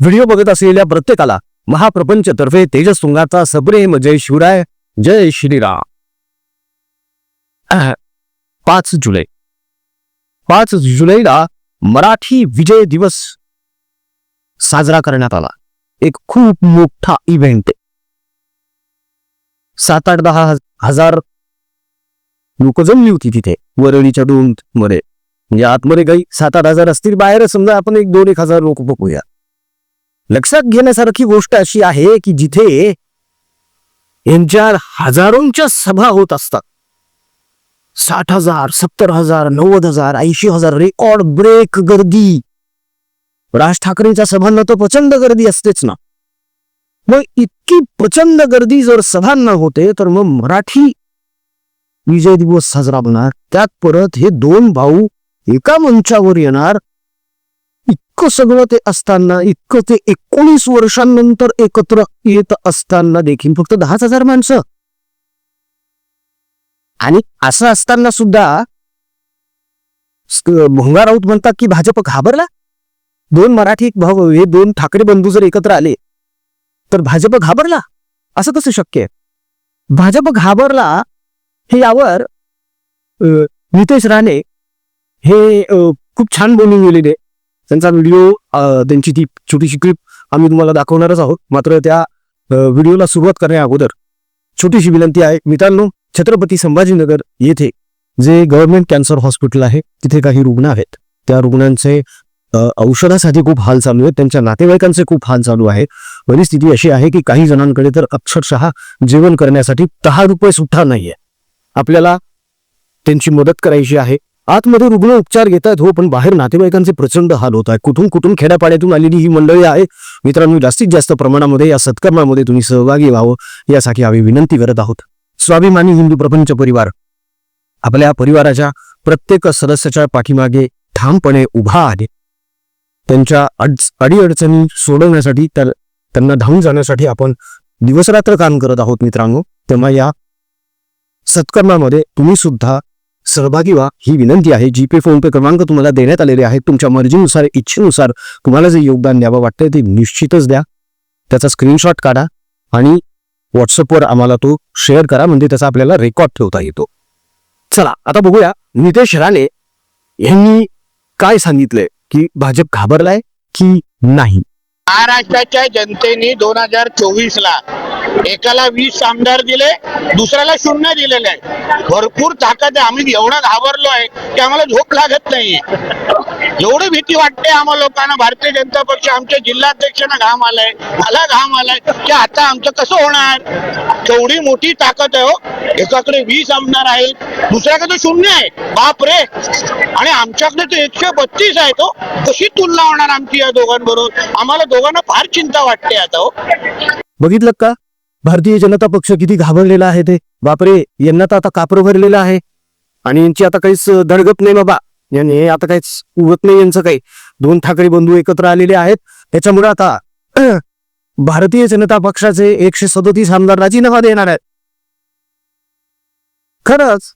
Video बघत असलेल्या प्रत्येकाला महाप्रपंच तर्फे तेजस तुंगाचा सप्रेम जय शिवराय जय श्रीराम. पाच जुलै. पाच जुलैला मराठी विजय दिवस साजरा करण्यात आला. एक खूप मोठा इव्हेंट सात आठ दहा हजार लोक जमली होती तिथे वरळीच्या डोंगमध्ये म्हणजे आतमध्ये काही सात आठ हजार असतील बाहेर समजा आपण एक दोन एक हजार लोक बघूया. लक्षात घेण्यासारखी गोष्ट अशी आहे की जिथे यांच्या हजारोंच्या सभा होत असतात. साठ हजार सत्तर हजार नव्वद हजार ऐंशी हजार रेकॉर्ड ब्रेक गर्दी. राज ठाकरेंच्या सभांना तर प्रचंड गर्दी असतेच ना. मग इतकी प्रचंड गर्दी जर सभांना होते तर मग मराठी विजय दिवस साजरा होणार. त्यात परत हे दोन भाऊ एका मंचावर येणार इतकं सगळं ते असताना इतकं ते एकोणीस वर्षांनंतर एकत्र येत असताना देखील फक्त दहाच हजार माणसं. आणि असं असताना सुद्धा भोंगा राऊत म्हणतात की भाजप घाबरला. दोन मराठी भाऊ हे दोन ठाकरे बंधू जर एकत्र आले तर भाजप घाबरला. असं कसं शक्य आहे? भाजप घाबरला हे यावर नितेश राणे हे खूप छान बोलून गेलेले. त्यांचा व्हिडिओ त्यांची ती छोटीशी क्लिप आम्ही तुम्हाला दाखवणारच आहोत. मात्र त्या व्हिडिओला सुरुवात करण्या अगोदर छोटीशी विनंती आहे. मित्रांनो छत्रपती संभाजीनगर येथे जे गव्हर्नमेंट कॅन्सर हॉस्पिटल आहे तिथे काही रुग्ण आहेत. त्या रुग्णांचे औषधासाठी खूप हाल चालू आहेत. त्यांच्या नातेवाईकांचे खूप हाल चालू आहे. परिस्थिती अशी आहे की काही जणांकडे तर अक्षरशः जेवण करण्यासाठी दहा रुपये सुद्धा नाहीये. आपल्याला त्यांची मदत करायची आहे. आतमध्ये रुग्ण उपचार घेत आहेत हो पण बाहेर नातेवाईकांचे प्रचंड हाल होत आहे. कुठून कुठून खेड्यापाड्यातून आलेली ही मंडळी आहे. मित्रांनो जास्तीत जास्त प्रमाणामध्ये या सत्कर्मामध्ये तुम्ही सहभागी व्हावं यासाठी आम्ही विनंती करत आहोत. स्वाभिमानी हिंदू प्रपंच परिवार आपल्या परिवाराच्या प्रत्येक सदस्याच्या पाठीमागे ठामपणे उभा आहे. त्यांच्या अडच अडीअडचणी सोडवण्यासाठी त्या त्यांना धावून जाण्यासाठी आपण दिवसरात्र काम करत आहोत मित्रांनो. तेव्हा या सत्कर्मामध्ये तुम्ही सुद्धा सहभागी व्हा ही विनंती आहे. जीपे फोन पे क्रमांक तुम्हाला देण्यात आलेले आहेत तुमच्या मर्जीनुसार इच्छेनुसार तुम्हाला जे योगदान द्यावं वाटतंय ते निश्चितच द्या. त्याचा स्क्रीनशॉट काढा आणि व्हॉट्सअपवर आम्हाला तो शेअर करा म्हणजे त्याचा आपल्याला रेकॉर्ड ठेवता येतो. चला आता बघूया नितेश राणे यांनी काय सांगितलंय की भाजप घाबरलाय की नाही? महाराष्ट्राच्या जनतेने दोन हजार चोवीस ला एकाला वीस आमदार दिले दुसऱ्याला शून्य दिलेले आहे. भरपूर ताकद आहे. आम्ही एवढा घाबरलो आहे की आम्हाला झोप लागत नाही एवढी भीती वाटते आम्हाला लोकांना. भारतीय जनता पक्ष आमच्या जिल्हाध्यक्षांना घाम आलाय मला घाम आलाय की आता आमचं कसं होणार? केवढी मोठी ताकद आहे हो एकाकडे वीस आमदार आहेत दुसऱ्याकडे शून्य आहे. बाप रे! आणि आमच्याकडे तर एकशे बत्तीस आहे तो हो. कशी तुलना होणार आमची या दोघांबरोबर? आम्हाला दोघांना फार चिंता वाटते आता हो. बघितलं का? भारतीय जनता पक्ष किती घाबरलेला आहे ते. बापरे यांना तर आता कापर भरलेलं आहे. आणि यांची आता काहीच धडगप नाही बाबा. यांनी आता काहीच उगत नाही यांचं काही. दोन ठाकरे बंधू एकत्र आलेले आहेत. त्याच्यामुळे आता भारतीय जनता पक्षाचे एकशे सदोतीस आमदार राजीनामा देणार आहेत. खरंच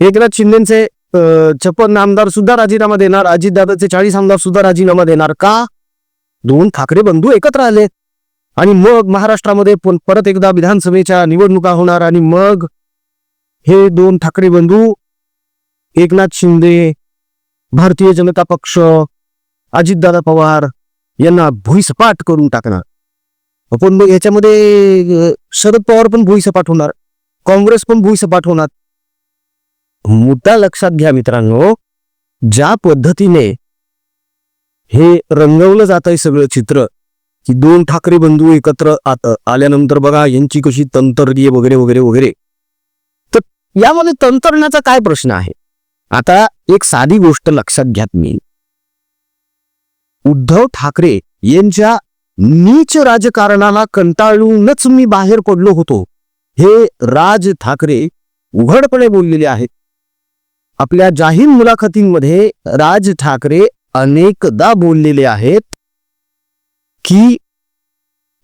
एकनाथ शिंदेचे छप्पन्न आमदार सुद्धा राजीनामा देणार अजितदादाचे चाळीस आमदार सुद्धा राजीनामा देणार का? दोन ठाकरे बंधू एकत्र आले. आणि मग महाराष्ट्रामध्ये पण परत एकदा विधानसभेच्या निवडणुका होणार आणि मग हे दोन ठाकरे बंधू एकनाथ शिंदे भारतीय जनता पक्ष अजितदादा पवार यांना भुईसपाट करून टाकणार. पण मग याच्यामध्ये शरद पवार पण भुईसपाठ होणार काँग्रेस पण भुईसपाठ होणार मुद्दा लक्षात घ्या मित्रांनो. ज्या पद्धतीने हे रंगवलं जात आहे सगळं चित्र की दोन ठाकरे बंधू एकत्र आत- आल्यानंतर बघा यांची कशी तंत्रली वगैरे वगैरे वगैरे. तर यामध्ये तंत्रज्ञाचा काय प्रश्न आहे? आता एक साधी गोष्ट लक्षात घ्यात मी उद्धव ठाकरे यांच्या नीच राजकारणाला कंटाळूनच मी बाहेर पडलो होतो. हे राज ठाकरे उघडपणे बोललेले आहेत. आपल्या जाहीर मुलाखतींमध्ये राज ठाकरे अनेकदा बोललेले आहेत की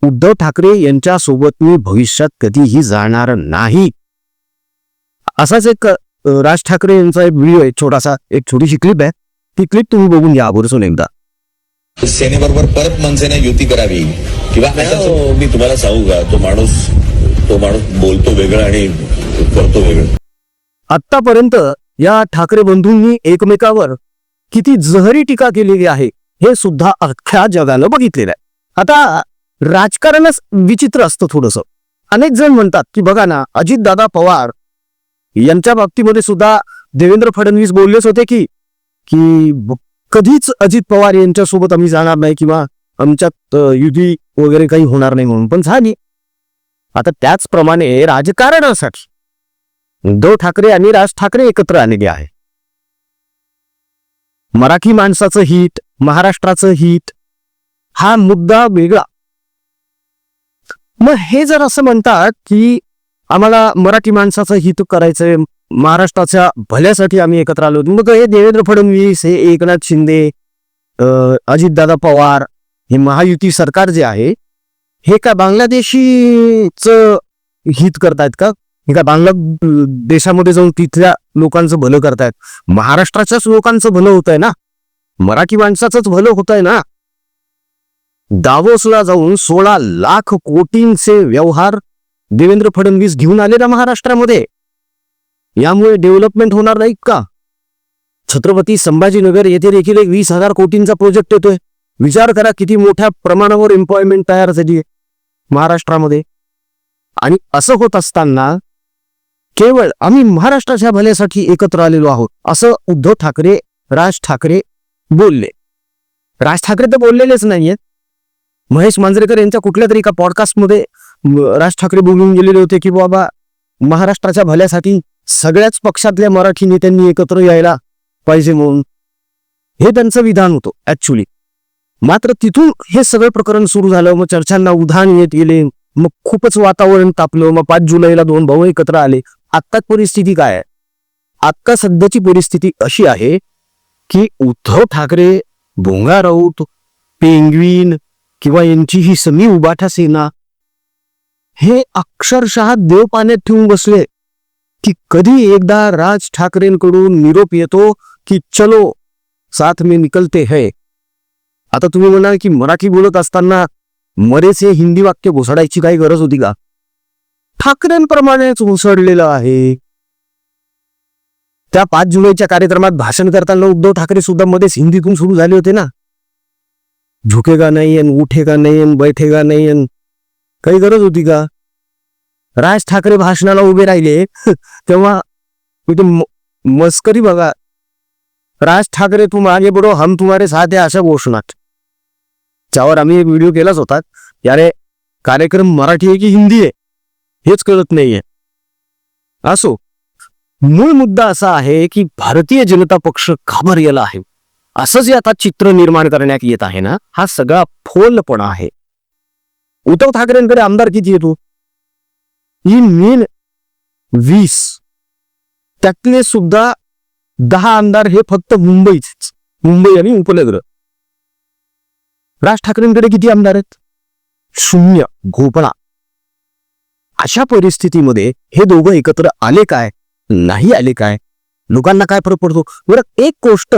उद्धव ठाकरे यांच्यासोबत मी भविष्यात कधीही जाणार नाही. असाच एक राज ठाकरे यांचा एक व्हिडिओ आहे छोटासा एक छोटीशी क्लिप आहे. ती क्लिप तुम्ही बघून घ्या आवर्जून एकदा. सेनेबरोबर परत मनसेने युती करावी किंवा हो, मी तुम्हाला सांगू का तो माणूस तो माणूस बोलतो वेगळं आणि करतो वेगळं. आतापर्यंत या ठाकरे बंधूंनी एकमेकावर किती जहरी टीका केलेली आहे हे सुद्धा अख्ख्या जगानं बघितलेलं आहे. आता राजकारणच विचित्र असतं थोडस. अनेक जण म्हणतात की बघा ना अजितदादा पवार यांच्या बाबतीमध्ये सुद्धा देवेंद्र फडणवीस बोललेच होते की की कधीच अजित पवार यांच्यासोबत आम्ही जाणार नाही किंवा आमच्यात युती वगैरे काही होणार नाही म्हणून. पण झाली. आता त्याचप्रमाणे राजकारणासाठी उद्धव ठाकरे आणि राज ठाकरे एकत्र आलेले आहे. मराठी माणसाचं हित महाराष्ट्राचं हित हा मुद्दा वेगळा. मग हे जर असं म्हणतात की आम्हाला मराठी माणसाचं हित करायचंय महाराष्ट्राच्या भल्यासाठी आम्ही एकत्र आलो मग हे देवेंद्र फडणवीस हे एकनाथ शिंदे अजितदादा पवार हे महायुती सरकार जे आहे हे काय बांगलादेशीच हित करतायत का? हे काय बांगला देशामध्ये जाऊन तिथल्या लोकांचं भलं करतायत? महाराष्ट्राच्याच लोकांचं भलं होत आहे ना? मराठी माणसाचंच भलं होत आहे ना? दावोसला जाऊन सोळा लाख कोटींचे व्यवहार देवेंद्र फडणवीस घेऊन आले ना महाराष्ट्रामध्ये. यामुळे डेव्हलपमेंट होणार नाही का? छत्रपती संभाजीनगर येथे देखील एक वीस हजार कोटींचा प्रोजेक्ट येतोय. विचार करा किती मोठ्या प्रमाणावर एम्प्लॉयमेंट तयार झाली आहे महाराष्ट्रामध्ये. आणि असं होत असताना केवळ आम्ही महाराष्ट्राच्या भल्यासाठी एकत्र आलेलो आहोत असं उद्धव ठाकरे राज ठाकरे बोलले. राज ठाकरे तर बोललेलेच नाहीयेत. महेश मांजरेकर यांच्या कुठल्या तरी एका पॉडकास्टमध्ये राज ठाकरे बोलून गेलेले होते की बाबा महाराष्ट्राच्या भल्यासाठी सगळ्याच पक्षातल्या मराठी नेत्यांनी एकत्र यायला पाहिजे म्हणून. हे त्यांचं विधान होतं ऍक्च्युली मात्र तिथून हे सगळं प्रकरण सुरू झालं मग चर्चांना उधाण येत गेले मग खूपच वातावरण तापलं मग पाच जुलैला दोन भाऊ एकत्र आले. आत्ता परिस्थिती काय आहे? आत्ता सध्याची परिस्थिती अशी आहे की उद्धव ठाकरे भोंगा राऊत पेंग्विन किंवा यांची ही समी उबाठा सेना हे अक्षरशः देव पाण्यात ठेवून बसले. की कधी एकदा राज ठाकरेंकडून निरोप येतो की चलो साथ में निकलते है. आता तुम्ही म्हणाल की मराठी बोलत असताना मरेच हे हिंदी वाक्य घुसडायची काही गरज होती का? ठाकरेंप्रमाणेच घुसडलेलं आहे. त्या पाच जुलैच्या कार्यक्रमात भाषण करताना उद्धव ठाकरे सुद्धा मध्येच हिंदीतून सुरू झाले होते ना? झुकेगा नाही अन उठेगा नाही अन बैठेगा नाही काही गरज होती का? राज ठाकरे भाषणाला उभे राहिले. तेव्हा इथे मस्करी बघा. राज ठाकरे तू मागे बढो हम तुम्हारे साथ आहे अशा घोषणात. त्यावर आम्ही एक व्हिडिओ केलाच होता. यारे कार्यक्रम मराठी आहे की हिंदी आहे? हेच कळत नाहीये. असो मूळ मुद्दा असा आहे की भारतीय जनता पक्ष घाबरलेला आहे. असं जे आता चित्र निर्माण करण्यात येत आहे ना? हा सगळा फोलपणा आहे. उद्धव ठाकरेंकडे आमदार किती येतो ही मेन वीस. त्यातले सुद्धा दहा आमदार हे फक्त मुंबईच. मुंबई आणि उपनगर. राज ठाकरेंकडे किती आमदार आहेत? शून्य घोपळा अशा परिस्थितीमध्ये हे दोघं एकत्र आले काय? नाही आले काय? लोकांना काय फरक पडतो? बरं एक गोष्ट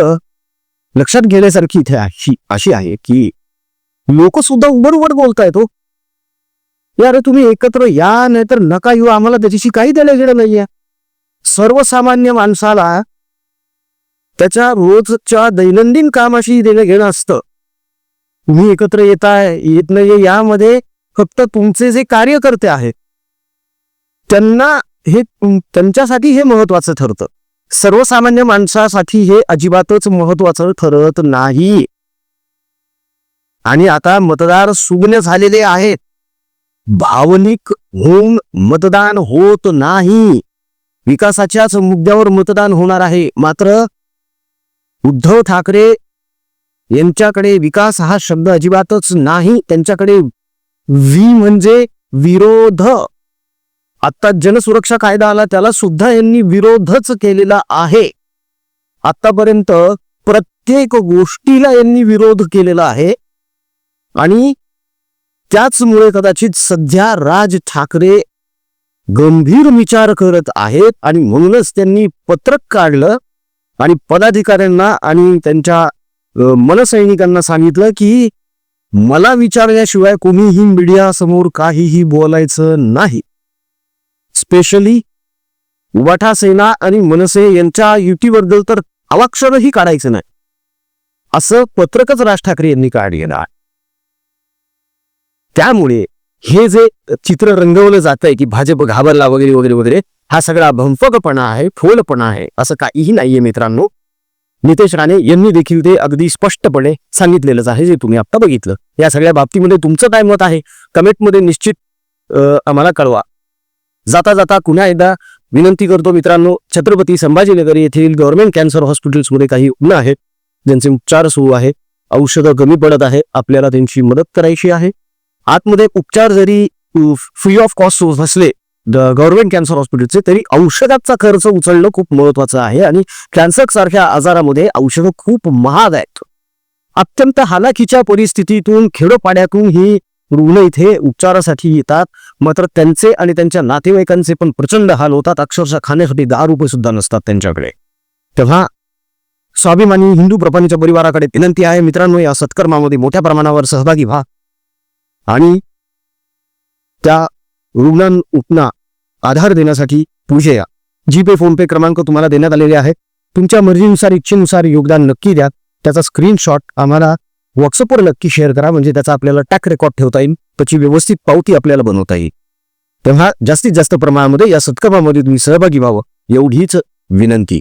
लक्षात घेण्यासारखी इथे अशी अशी आहे की लोक सुद्धा उबड उबड बोलतायत हो. यार तुम्ही एकत्र या नाहीतर नका येऊ. आम्हाला त्याच्याशी काही देणं घेणं नाहीये. सर्वसामान्य माणसाला त्याच्या रोजच्या दैनंदिन कामाशी देणं घेणं असतं. तुम्ही एकत्र येताय येत नाही यामध्ये फक्त तुमचे जे कार्यकर्ते आहेत त्यांना हे त्यांच्यासाठी हे महत्वाचं ठरतं. सर्वसामान्य माणसासाठी हे अजिबातच महत्वाचं ठरत नाही. आणि आता मतदार सुज्ञ झालेले आहेत. भावनिक होऊन मतदान होत नाही. विकासाच्याच मुद्द्यावर मतदान होणार आहे. मात्र उद्धव ठाकरे यांच्याकडे विकास हा शब्द अजिबातच नाही. त्यांच्याकडे वी म्हणजे विरोध. आता जनसुरक्षा कायदा आला त्याला सुद्धा यांनी विरोधच केलेला आहे. आतापर्यंत प्रत्येक गोष्टीला यांनी विरोध केलेला आहे. आणि त्याचमुळे कदाचित सध्या राज ठाकरे गंभीर विचार करत आहेत आणि म्हणूनच त्यांनी पत्रक काढलं आणि पदाधिकाऱ्यांना आणि त्यांच्या मनसैनिकांना सांगितलं की मला विचारल्याशिवाय कोणीही मीडिया समोर काहीही बोलायचं नाही. स्पेशली उबाठा सेना आणि मनसे यांच्या युतीबद्दल तर अवाक्षरही काढायचं नाही. असं पत्रकच राज ठाकरे यांनी काढलेलं आहे. त्यामुळे हे जे चित्र रंगवलं जात आहे की भाजप घाबरला वगैरे वगैरे वगैरे हा सगळा भंफकपणा आहे फोलपणा आहे असं काहीही नाहीये मित्रांनो. नितेश राणे यांनी देखील ते अगदी स्पष्टपणे सांगितलेलंच आहे जे तुम्ही आता बघितलं. या सगळ्या बाबतीमध्ये तुमचं काय मत आहे? कमेंटमध्ये निश्चित आम्हाला कळवा. जाता जाता पुन्हा एकदा विनंती करतो मित्रांनो छत्रपती संभाजीनगर येथील गव्हर्नमेंट कॅन्सर हॉस्पिटल्समध्ये काही रुग्ण आहेत ज्यांचे उपचार सुरू आहे औषधं कमी पडत आहे आपल्याला त्यांची मदत करायची आहे. आतमध्ये उपचार जरी फ्री ऑफ कॉस्ट असले गव्हर्नमेंट कॅन्सर हॉस्पिटलचे तरी औषधाचा खर्च उचलणं खूप महत्वाचं आहे आणि कॅन्सर सारख्या आजारामध्ये औषधं खूप महाग आहेत. अत्यंत हालाकीच्या परिस्थितीतून खेडोपाड्यातून ही रुग्ण इथे उपचारासाठी येतात. मात्र त्यांचे आणि त्यांच्या नातेवाईकांचे पण प्रचंड हाल होतात. अक्षरशः खाण्यासाठी दहा रुपये सुद्धा नसतात त्यांच्याकडे. तेव्हा स्वाभिमानी हिंदू प्रपंच परिवाराकडे विनंती आहे मित्रांनो या सत्कर्मामध्ये मोठ्या प्रमाणावर सहभागी व्हा. आणि त्या रुग्णांना आधार देण्यासाठी पूजे या जीपे फोनपे क्रमांक तुम्हाला देण्यात आलेले आहेत. तुमच्या मर्जीनुसार इच्छेनुसार योगदान नक्की द्या. त्याचा स्क्रीनशॉट आम्हाला व्हॉट्सअपवर नक्की शेअर करा. म्हणजे त्याचा आपल्याला टॅक रेकॉर्ड ठेवता येईल. त्याची व्यवस्थित पावती आपल्याला बनवता येईल. तेव्हा जास्तीत जास्त प्रमाणामध्ये या सत्कर्मामध्ये तुम्ही सहभागी व्हावं एवढीच विनंती.